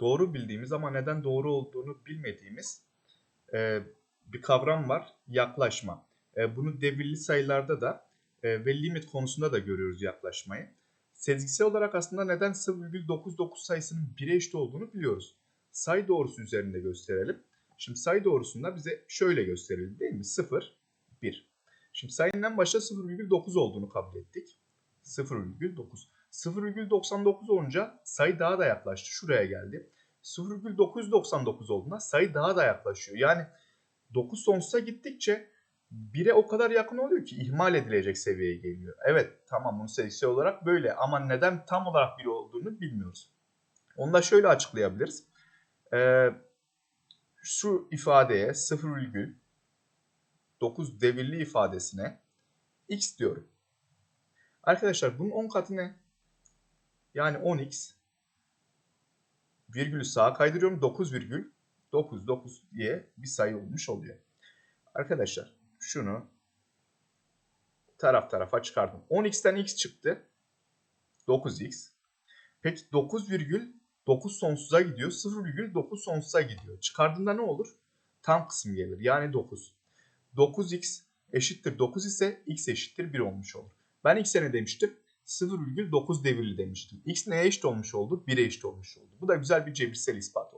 doğru bildiğimiz ama neden doğru olduğunu bilmediğimiz e, bir kavram var. Yaklaşma. E, bunu devirli sayılarda da e, ve limit konusunda da görüyoruz yaklaşmayı. Sezgisel olarak aslında neden 0,99 sayısının 1'e eşit olduğunu biliyoruz. Sayı doğrusu üzerinde gösterelim. Şimdi sayı doğrusunda bize şöyle gösterildi değil mi? 0, 1. Şimdi sayının en başta 0,9 olduğunu kabul ettik. 0,9. 0,99 olunca sayı daha da yaklaştı. Şuraya geldi. 0,999 olduğunda sayı daha da yaklaşıyor. Yani 9 sonsuza gittikçe 1'e o kadar yakın oluyor ki ihmal edilecek seviyeye geliyor. Evet tamam bunu sayısı olarak böyle ama neden tam olarak 1 olduğunu bilmiyoruz. Onu da şöyle açıklayabiliriz. Ee, şu ifadeye 0,9 devirli ifadesine x diyorum. Arkadaşlar bunun 10 katı ne? Yani 10x virgülü sağa kaydırıyorum. 9,99 diye bir sayı olmuş oluyor. Arkadaşlar şunu taraf tarafa çıkardım. 10x'ten x çıktı. 9x. Peki 9,9 sonsuza gidiyor. 0,9 sonsuza gidiyor. Çıkardığında ne olur? Tam kısım gelir. Yani 9. 9x eşittir 9 ise x eşittir 1 olmuş olur. Ben x'e ne demiştim? 0,9 devirli demiştim. x neye eşit olmuş oldu? 1'e eşit olmuş oldu. Bu da güzel bir cebirsel ispat.